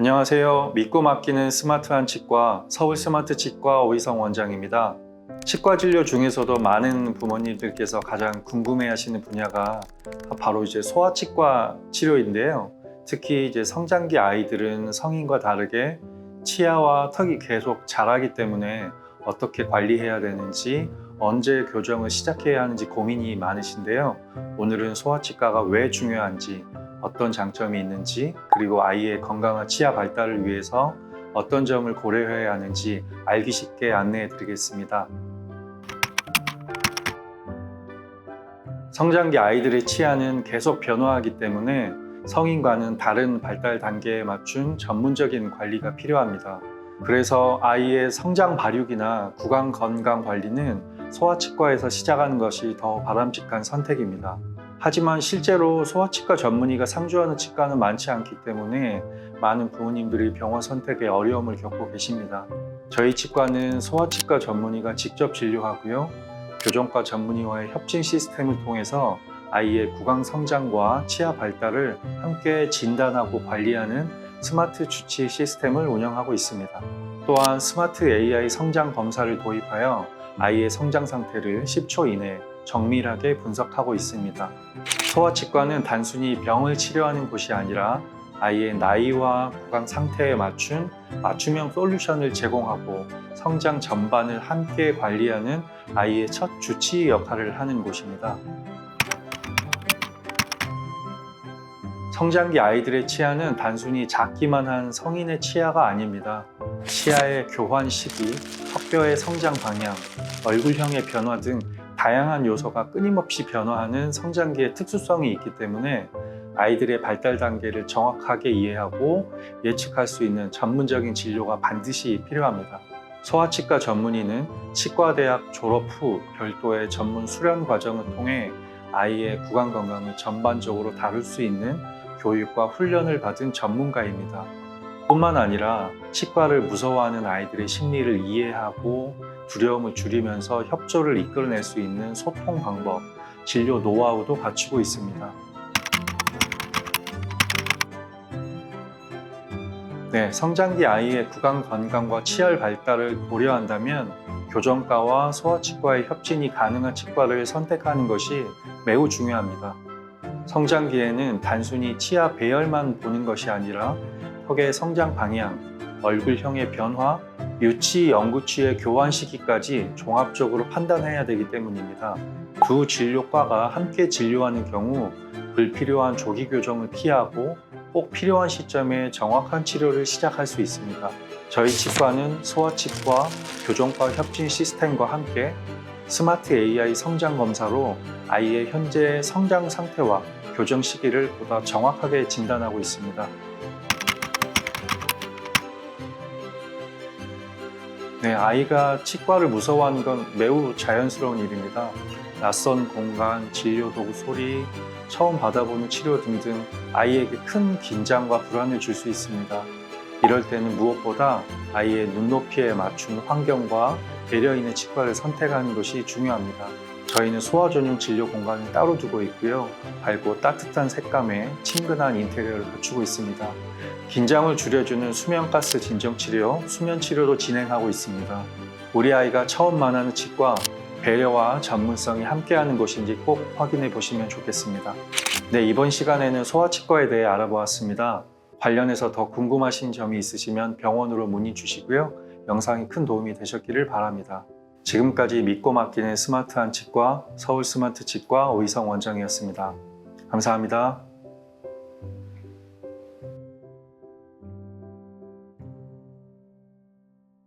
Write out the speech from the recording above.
안녕하세요. 믿고 맡기는 스마트한 치과 서울 스마트 치과 오희성 원장입니다. 치과 진료 중에서도 많은 부모님들께서 가장 궁금해하시는 분야가 바로 이제 소아치과 치료인데요. 특히 이제 성장기 아이들은 성인과 다르게 치아와 턱이 계속 자라기 때문에 어떻게 관리해야 되는지 언제 교정을 시작해야 하는지 고민이 많으신데요. 오늘은 소아치과가 왜 중요한지 어떤 장점이 있는지 그리고 아이의 건강한 치아 발달을 위해서 어떤 점을 고려해야 하는지 알기 쉽게 안내해 드리겠습니다. 성장기 아이들의 치아는 계속 변화하기 때문에 성인과는 다른 발달 단계에 맞춘 전문적인 관리가 필요합니다. 그래서 아이의 성장 발육이나 구강 건강 관리는 소아치과에서 시작하는 것이 더 바람직한 선택입니다. 하지만 실제로 소아치과 전문의가 상주하는 치과는 많지 않기 때문에 많은 부모님들이 병원 선택에 어려움을 겪고 계십니다. 저희 치과는 소아치과 전문의가 직접 진료하고요. 교정과 전문의와의 협진 시스템을 통해서 아이의 구강 성장과 치아 발달을 함께 진단하고 관리하는 스마트 주치 시스템을 운영하고 있습니다. 또한 스마트 AI 성장 검사를 도입하여 아이의 성장 상태를 10초 이내 정밀하게 분석하고 있습니다. 소아치과는 단순히 병을 치료하는 곳이 아니라 아이의 나이와 구강 상태에 맞춘 맞춤형 솔루션을 제공하고 성장 전반을 함께 관리하는 아이의 첫 주치 역할을 하는 곳입니다. 성장기 아이들의 치아는 단순히 작기만 한 성인의 치아가 아닙니다. 치아의 교환 시기, 턱뼈의 성장 방향, 얼굴형의 변화 등 다양한 요소가 끊임없이 변화하는 성장기의 특수성이 있기 때문에 아이들의 발달 단계를 정확하게 이해하고 예측할 수 있는 전문적인 진료가 반드시 필요합니다. 소아치과 전문의는 치과대학 졸업 후 별도의 전문 수련 과정을 통해 아이의 구강 건강을 전반적으로 다룰 수 있는 교육과 훈련을 받은 전문가입니다. 뿐만 아니라 치과를 무서워하는 아이들의 심리를 이해하고 두려움을 줄이면서 협조를 이끌어낼 수 있는 소통 방법, 진료 노하우도 갖추고 있습니다. 네, 성장기 아이의 구강 건강과 치열 발달을 고려한다면 교정과와 소아치과의 협진이 가능한 치과를 선택하는 것이 매우 중요합니다. 성장기에는 단순히 치아 배열만 보는 것이 아니라 턱의 성장 방향, 얼굴형의 변화, 유치, 영구치의 교환 시기까지 종합적으로 판단해야 되기 때문입니다. 두 진료과가 함께 진료하는 경우 불필요한 조기 교정을 피하고 꼭 필요한 시점에 정확한 치료를 시작할 수 있습니다. 저희 치과는 소아치과, 교정과 협진 시스템과 함께 스마트 AI 성장 검사로 아이의 현재 성장 상태와 교정 시기를 보다 정확하게 진단하고 있습니다. 네, 아이가 치과를 무서워하는 건 매우 자연스러운 일입니다. 낯선 공간, 진료 도구 소리, 처음 받아보는 치료 등등 아이에게 큰 긴장과 불안을 줄 수 있습니다. 이럴 때는 무엇보다 아이의 눈높이에 맞춘 환경과 배려 있는 치과를 선택하는 것이 중요합니다. 저희는 소아 전용 진료 공간을 따로 두고 있고요. 밝고 따뜻한 색감의 친근한 인테리어를 갖추고 있습니다. 긴장을 줄여주는 수면가스 진정 치료, 수면 치료도 진행하고 있습니다. 우리 아이가 처음 만나는 치과, 배려와 전문성이 함께하는 곳인지 꼭 확인해 보시면 좋겠습니다. 네, 이번 시간에는 소아치과에 대해 알아보았습니다. 관련해서 더 궁금하신 점이 있으시면 병원으로 문의 주시고요. 영상이 큰 도움이 되셨기를 바랍니다. 지금까지 믿고 맡기는 스마트한 치과 서울 스마트 치과 오이성 원장이었습니다. 감사합니다.